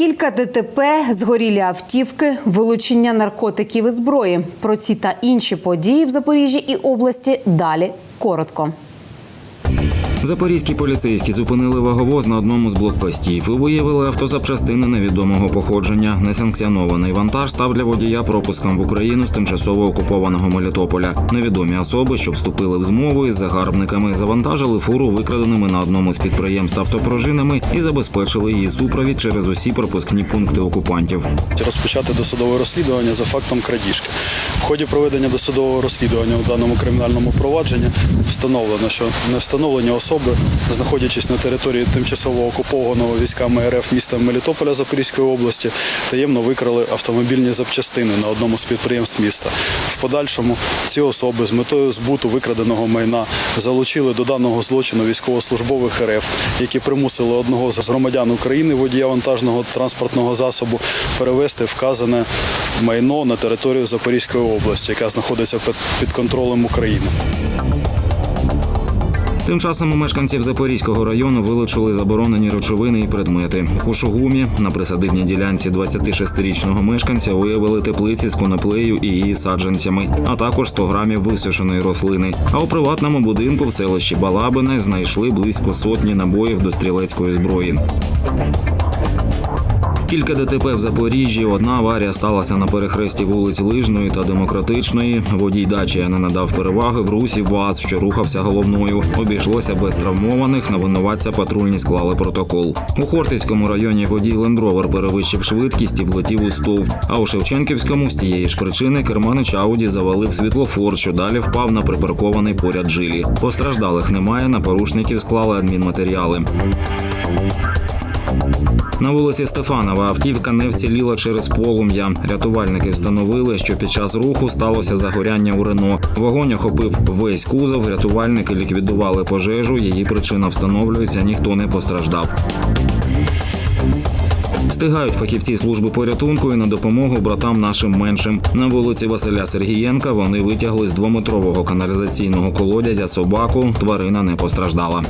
Кілька ДТП, згорілі автівки, вилучення наркотиків і зброї. Про ці та інші події в Запоріжжі і області далі коротко. Запорізькі поліцейські зупинили ваговоз на одному з блокпостів і виявили автозапчастини невідомого походження. Несанкціонований вантаж став для водія пропуском в Україну з тимчасово окупованого Мелітополя. Невідомі особи, що вступили в змову із загарбниками, завантажили фуру викраденими на одному з підприємств автопружинами і забезпечили її супровід через усі пропускні пункти окупантів. розпочати досудове розслідування за фактом крадіжки. В ході проведення досудового розслідування у даному кримінальному провадженні встановлено, що невстановлені особи, знаходячись на території тимчасово окупованого військами РФ міста Мелітополя Запорізької області, таємно викрали автомобільні запчастини на одному з підприємств міста. В подальшому ці особи з метою збуту викраденого майна залучили до даного злочину військовослужбових РФ, які примусили одного з громадян України водія вантажного транспортного засобу перевести вказане майно на територію Запорізької області, яка знаходиться під контролем України. Тим часом у мешканців Запорізького району вилучили заборонені речовини і предмети. У Шугумі на присадибній ділянці 26-річного мешканця виявили теплиці з коноплею і її саджанцями, а також 100 грамів висушеної рослини. А у приватному будинку в селищі Балабине знайшли близько сотні набоїв до стрілецької зброї. Кілька ДТП в Запоріжжі. Одна аварія сталася на перехресті вулиць Лижної та Демократичної. Водій дачі не надав переваги в русі ВАЗ, що рухався головною. Обійшлося без травмованих. На винуватця патрульні склали протокол. У Хортицькому районі водій лендровер перевищив швидкість і влетів у стовп. А у Шевченківському з тієї ж причини керманич Ауді завалив світлофор, що далі впав на припаркований поряд жилі. Постраждалих немає. На порушників склали адмінматеріали. На вулиці Стефанова автівка не вціліла через полум'я. Рятувальники встановили, що під час руху сталося загоряння у Рено. Вогонь охопив весь кузов. Рятувальники ліквідували пожежу. Її причина встановлюється. Ніхто не постраждав. Встигають фахівці служби порятунку і на допомогу братам нашим меншим. На вулиці Василя Сергієнка вони витягли з двометрового каналізаційного колодязя собаку. Тварина не постраждала.